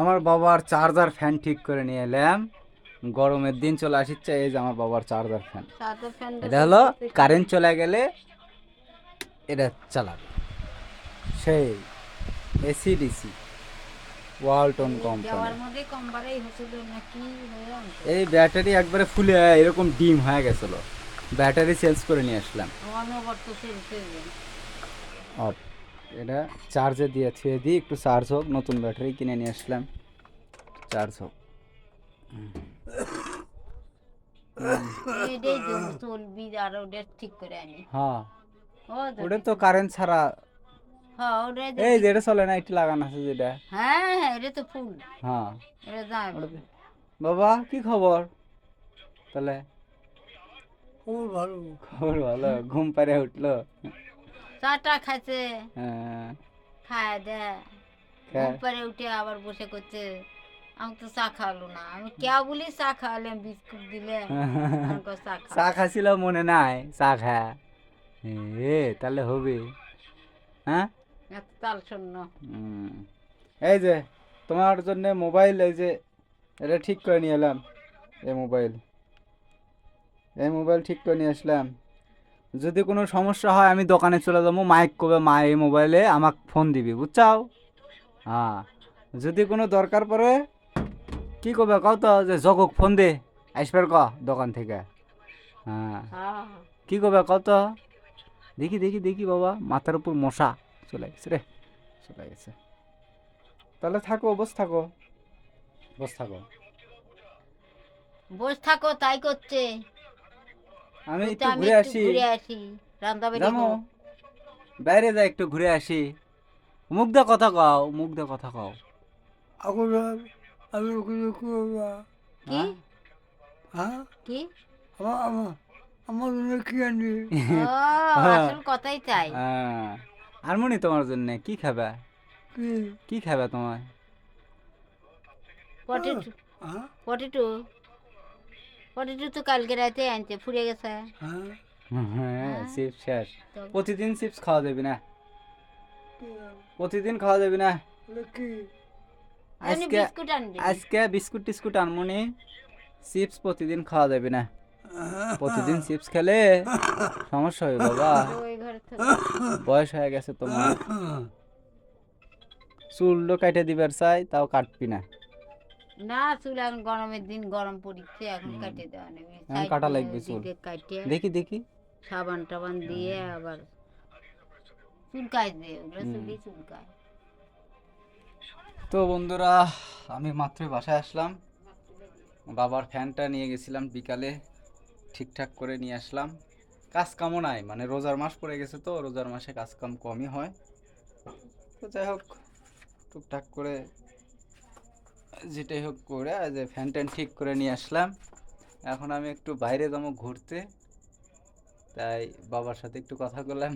আমার বাবার charger fan ঠিক করে নিয়ে এলাম। গরমের দিন চলে আসছে এই যে আমার বাবার চার্জার ফ্যান এটা হলো কারেন্ট চলে গেলে এটা চালাবে। সেই এসি ডিসি ওয়ালটন কোম্পানি। এই ব্যাটারি একবারে ফুলে এরকম ডিম হয়ে গেছিল। ব্যাটারি চেঞ্জ করে নিয়ে আসলাম। অফ এটা চার্জে দিয়ে ছুঁয়ে দিই একটু চার্জ হোক নতুন ব্যাটারি কিনে নিয়ে আসলাম। চার্জ হোক। হ্যাঁ। ওটা তো কারেন্ট ছাড়া। হ্যাঁ এই যেটা চলে না একটু লাগানো আছে যেটা। হ্যাঁ হ্যাঁ এটা তো ফুল হ্যাঁ। বাবা কি খবর? তাহলে ভালো। খবর ভালো ঘুম পাড়ে উঠল। চাটা খাইছে। হ্যাঁ। খায় খায়। উপরে উঠে আবার বসে করছে। আমি তো চা খাওয়ালো না। আমি কে বলি চা খাওয়ালাম বিস্কুট দিলে চা খাছিল মনে নাই চা খা। এ তাহলে হবে। হ্যাঁ? এত তাল শূন্য। এই যে তোমার জন্য মোবাইল এই যে এটা ঠিক করে নিয়ে এলাম। এই মোবাইল। এই মোবাইল ঠিক করে নিয়ে আসলাম। যদি কোনো সমস্যা হয়, আমি দোকানে চলে যাব। মাইক করবে, মা এই মোবাইলে আমাকে ফোন দিবি, বুঝছাও? হ্যাঁ। যদি কোনো দরকার পড়ে, কি করবে কও তো, যে জগক ফোন দে আসবার ক দোকান থেকে। হ্যাঁ। হ্যাঁ কি করবে কত দেখি দেখি দেখি বাবা, মাথার উপর মশা চলে গেছে রে, চলে গেছে। তাহলে থাকো, বস থাকো। বস থাকো। বস থাকো, তাই করছে। আমি একটু ঘুরে আসি। ঘুরে আসি। জানো বাইরে যাই একটু ঘুরে আসি। মুখ দিয়ে কথা কও মুখ দিয়ে কথা কও। এখন আমি ওখানে কি? হ্যাঁ? হ্যাঁ? কি? আমার জন্য কি আনবি? আসল কথাই চাই হ্যাঁ। হারমোনি তোমার জন্য কি খাবে? কি? কি খাবে তোমার পটেটো হ্যাঁ? পটেটো পটেটো তো কালকে রাতে আনছে ফুরে গেছে। হ্যাঁ? হ্যাঁ চিপস শেষ। প্রতিদিন চিপস খাওয়া যাবে না। প্রতিদিন খাওয়া যাবে না। আজকে বিস্কুট আনবে। আজকে বিস্কুট টিস্কুট আনমনি চিপস প্রতিদিন খাওয়া যাবে না। প্রতিদিন চিপস খেলে সমস্যা হবে বাবা। বয়স হয়ে গেছে তোমার। চুলও কাটে দিবার চাই তাও কাটবি না। না চুল এখন গরমের দিন গরম পড়ছে এখন কাটে দেওয়া নেবে কাটা লাগবে চুল। দেখি দেখি। সাবান টাবান দিয়ে আবার চুলকায় দিয়ে ওগুলো চুলকায় তো বন্ধুরা আমি মাত্র বাসায় আসলাম। বাবার ফ্যানটা নিয়ে গেছিলাম বিকালে ঠিকঠাক করে নিয়ে আসলাম। কাজ কামও নাই মানে রোজার মাস পড়ে গেছে তো রোজার মাসে কাজ কাম কমই হয়। তো যাই হোক টুকটাক করে যেটাই হোক করে যে ফ্যান ট্যান ঠিক করে নিয়ে আসলাম। এখন আমি একটু বাইরে যাব ঘুরতে। তাই বাবার সাথে একটু কথা বললাম।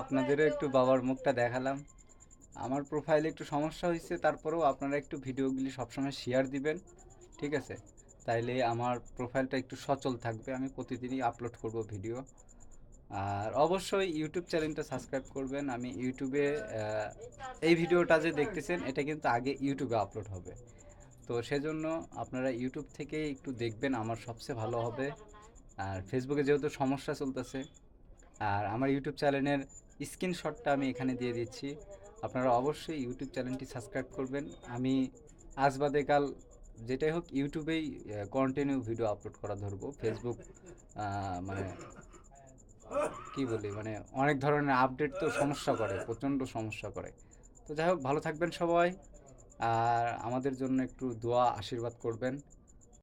আপনাদেরও একটু বাবার মুখটা দেখালাম। আমার প্রোফাইলে একটু সমস্যা হয়েছে তারপরেও আপনারা একটু ভিডিওগুলি সবসময় শেয়ার দিবেন। ঠিক আছে? তাইলে আমার প্রোফাইলটা একটু সচল থাকবে। আমি প্রতিদিনই আপলোড করব ভিডিও আর অবশ্যই ইউটিউব চ্যানেলটা সাবস্ক্রাইব করবেন। আমি ইউটিউবে এই ভিডিওটা যে দেখতেছেন, এটা কিন্তু আগে ইউটিউবে আপলোড হবে। তো সেজন্য আপনারা ইউটিউব থেকে একটু দেখবেন, আমার সবচেয়ে ভালো হবে। আর ফেসবুকে যেহেতু সমস্যা চলতেছে, আর আমার ইউটিউব চ্যানেলের স্ক্রিনশটটা আমি এখানে দিয়ে দিচ্ছি। আপনারা অবশ্যই ইউটিউব চ্যানেলটি সাবস্ক্রাইব করবেন। আমি আজ বাদে কাল যেটাই হোক ইউটিউবেই কন্টিনিউ ভিডিও আপলোড করা ধরবো। ফেসবুক মানে কি বলি মানে অনেক ধরনের আপডেট তো সমস্যা করে, প্রচণ্ড সমস্যা করে। তো যাই হোক, ভালো থাকবেন সবাই। আর আমাদের জন্য একটু দোয়া, আশীর্বাদ করবেন।